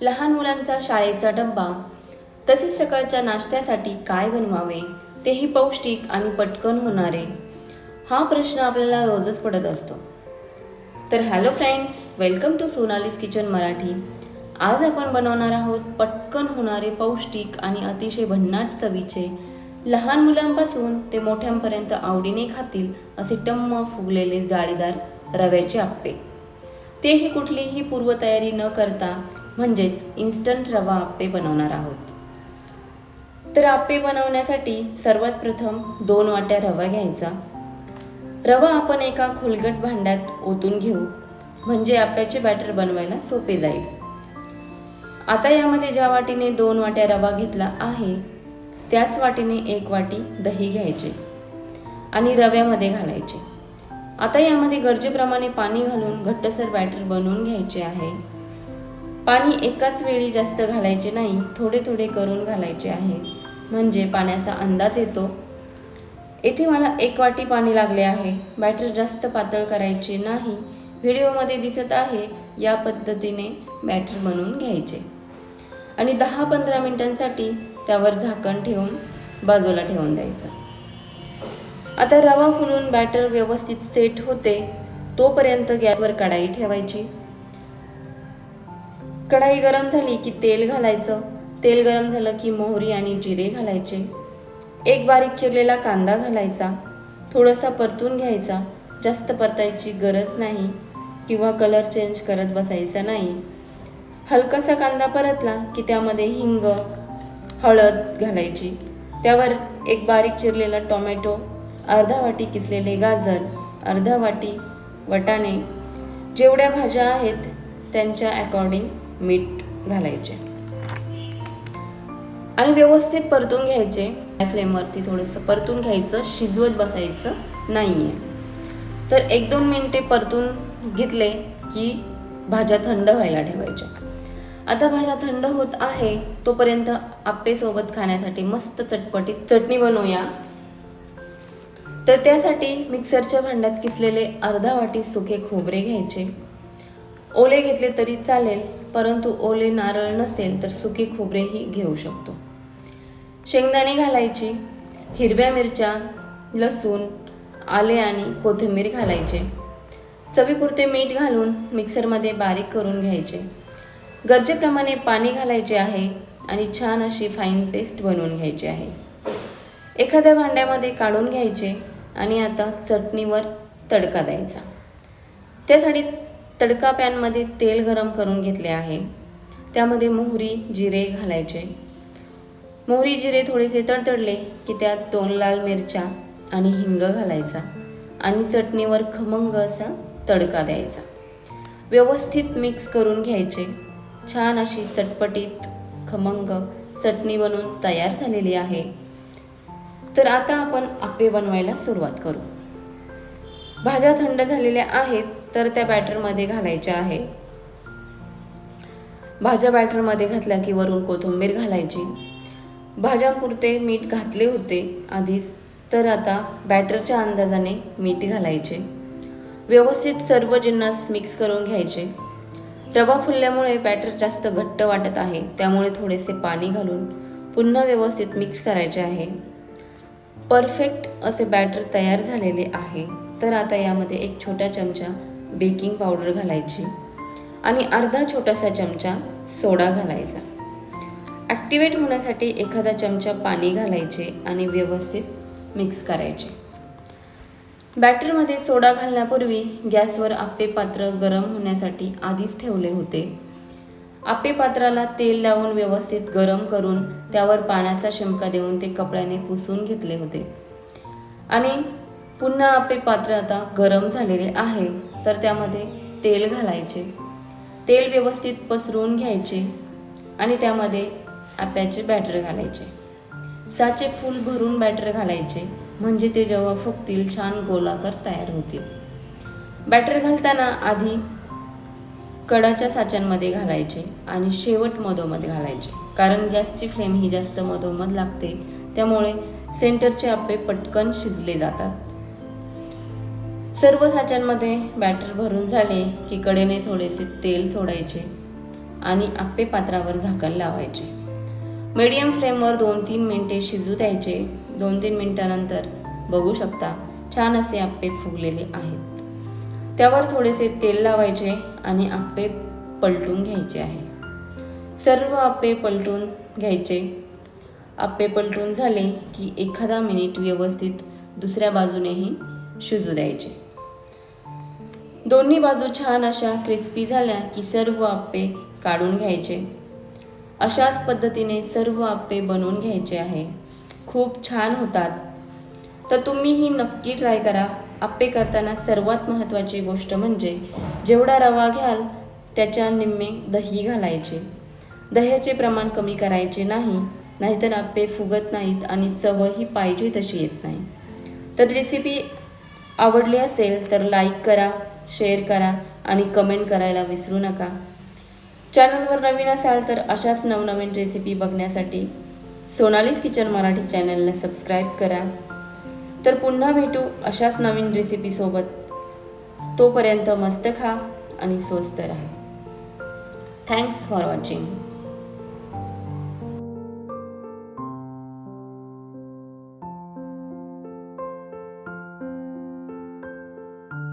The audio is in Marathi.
लहान मुलांचा शाळेचा डब्बा तसेच सकाळच्या नाश्त्यासाठी काय बनवावे तेही पौष्टिक आणि पटकन होणारे. हा प्रश्न आपल्याला रोजच पडत असतो. तर hello friends welcome to Sonali's kitchen Marathi. आज आपण बनवणार आहोत पटकन होणारे पौष्टिक आणि अतिशय भन्नाट चवीचे लहान मुलांपासून ते मोठ्यांपर्यंत आवडीने खातील असे टम्म फुगलेले जाळीदार रव्याचे आप्पे. तेही कुठलीही पूर्वतयारी न करता म्हणजेच इन्स्टंट रवा आप्पे बनवणार आहोत. तर आप्पे बनवण्यासाठी सर्वात प्रथम दोन वाट्या रवा घ्यायचा. रवा आपण एका खोलगट भांड्यात ओतून घेऊ. म्हणजे आप्याचे बॅटर बनवायला सोपे जाईल. आता यामध्ये ज्या वाटीने दोन वाट्या रवा घेतला आहे त्याच वाटीने एक वाटी दही घ्यायचे आणि रव्यामध्ये घालायचे. आता यामध्ये गरजेप्रमाणे पाणी घालून घट्टसर बॅटर बनवून घ्यायचे आहे. पाणी एकाच वेळी जास्त घालायचे नाही थोडे थोडे करून घालायचे आहे. म्हणजे पाण्याचा अंदाज येतो. येथे मला एक वाटी पाणी लागले आहे. बॅटर जास्त पातळ करायचे नाही. व्हिडिओमध्ये दिसत आहे या पद्धतीने बॅटर बनवून घ्यायचे. आणि दहा पंधरा मिनटांसाठी त्यावर झाकण ठेवून बाजूला ठेवून द्यायचं. आता रवा फुलून बॅटर व्यवस्थित सेट होते तोपर्यंत गॅसवर कढाई ठेवायची. कढाई गरम झाली की तेल घालायचं. तेल गरम झालं की मोहरी आणि जिरे घालायचे. एक बारीक चिरलेला कांदा घालायचा. थोडासा परतून घ्यायचा. जास्त परतायची गरज नाही किंवा कलर चेंज करत बसायचा नाही. हलकासा कांदा परतला की त्यामध्ये हिंग हळद घालायची. त्यावर एक बारीक चिरलेला टोमॅटो अर्धा वाटी किसलेले गाजर अर्धा वाटी वटाणे. जेवढ्या भाज्या आहेत त्यांच्या अकॉर्डिंग मीठ घालायचे. आणि व्यवस्थित परतून घ्यायचे. फ्लेमवरती थोडंसं परतून घ्यायचं शिजवत बसायचं नाही आहे तर एक दोन मिनटे परतून घेतले की भाज्या थंड व्हायला ठेवायच्या. आता भाज्या थंड होत आहे तोपर्यंत आप्पेसोबत खाण्यासाठी मस्त चटपटीत चटणी बनवूया. तर त्यासाठी मिक्सरच्या भांड्यात किसलेले अर्धा वाटी सुके खोबरे घ्यायचे. ओले घेतले तरी चालेल परंतु ओले नारळ नसेल तर सुके खोबरेही घेऊ शकतो. शेंगदाणे घालायची हिरव्या मिरच्या लसूण आले आणि कोथिंबीर घालायचे. चवीपुरते मीठ घालून मिक्सरमध्ये बारीक करून घ्यायचे. गरजेप्रमाणे पाणी घालायचे आहे आणि छान अशी फाईन पेस्ट बनवून घ्यायची आहे. एखाद्या भांड्यामध्ये काढून घ्यायचे आणि आता चटणीवर तडका द्यायचा. त्यासाठी तडका पॅनमध्ये तेल गरम करून घेतले आहे. त्यामध्ये मोहरी जिरे घालायचे. मोहरी जिरे थोडेसे तडतडले की त्यात दोन लाल मिरच्या आणि हिंग घालायचा आणि चटणीवर खमंग असा तडका द्यायचा. व्यवस्थित मिक्स करून घ्यायचे. छान अशी चटपटीत खमंग चटणी बनवून तयार झालेली आहे. तर आता आपण आप्पे बनवायला सुरुवात करू. भाज्या थंड झालेल्या आहेत तर त्या बॅटरमध्ये घालायच्या आहे. भाज्या बॅटरमध्ये घातल्या की वरून कोथिंबीर घालायची. भाज्यांपुरते मीठ घातले होते आधीच तर आता बॅटरच्या अंदाजाने मीठ घालायचे. व्यवस्थित सर्व जिन्नस मिक्स करून घ्यायचे. रवा फुलल्यामुळे बॅटर जास्त घट्ट वाटत आहे त्यामुळे थोडेसे पाणी घालून पुन्हा व्यवस्थित मिक्स करायचे आहे. परफेक्ट असे बॅटर तयार झालेले आहे तर आता यामध्ये एक छोटा चमचा बेकिंग पावडर घालायची आणि अर्धा छोटासा चमचा सोडा घालायचा. ॲक्टिवेट होण्यासाठी एखादा चमचा पाणी घालायचे आणि व्यवस्थित मिक्स करायचे. बॅटरमध्ये सोडा घालण्यापूर्वी गॅसवर आप्पे पात्र गरम होण्यासाठी आधीच ठेवले होते. आप्पे पात्राला तेल लावून व्यवस्थित गरम करून त्यावर पाण्याचा शिमका देऊन ते कपड्याने पुसून घेतले होते. आणि पुन्हा आपले पात्र आता गरम झालेले आहे तर त्यामध्ये तेल घालायचे. तेल व्यवस्थित पसरवून घ्यायचे आणि त्यामध्ये आप्याचे बॅटर घालायचे. साचे फूल भरून बॅटर घालायचे म्हणजे ते जेव्हा फुगतील छान गोलाकार तयार होतील. बॅटर घालताना आधी कडाच्या साच्यांमध्ये घालायचे आणि शेवट मधोमध घालायचे कारण गॅसची फ्लेम ही जास्त मधोमध लागते त्यामुळे सेंटरचे आप्पे पटकन शिजले जातात. सर्व साच्यांमध्ये बॅटर भरून झाले की कडेने थोडेसे तेल सोडायचे आणि आप्पे पात्रावर झाकण लावायचे. मीडियम फ्लेमवर दोन तीन मिनटे शिजू द्यायचे. दोन तीन मिनटानंतर बघू शकता छान असे आप्पे फुगलेले आहेत. त्यावर थोडेसे तेल लावायचे आणि आप्पे पलटून घ्यायचे आहे. सर्व आप्पे पलटून घ्यायचे. आप्पे पलटून झाले की एखादा मिनिट व्यवस्थित दुसऱ्या बाजूनेही शिजू द्यायचे. दोन्ही बाजू छान अशा क्रिस्पी झाल्या की सर्व आप्पे काढून घ्यायचे. अशाच पद्धतीने सर्व आप्पे बनवून घ्यायचे आहे. खूप छान होतात. तर तुम्हीही नक्की ट्राय करा. आप्पे करताना सर्वात महत्त्वाची गोष्ट म्हणजे जेवढा रवा घ्याल त्याच्या निम्मे दही घालायचे. दह्याचे प्रमाण कमी करायचे नाही नाहीतर आप्पे फुगत नाहीत आणि चवही पाहिजे तशी येत नाही. तर रेसिपी आवडली असेल तर लाईक करा. शेअर करा आणि कमेंट करायला विसरू नका. चॅनलवर नवीन असाल तर अशाच नवनवीन रेसिपी बघण्यासाठी सोनालीस किचन मराठी चॅनलला सबस्क्राईब करा. तर पुन्हा भेटू अशाच नवीन रेसिपीसोबत तोपर्यंत मस्त खा आणि स्वस्त राहा. Thanks for watching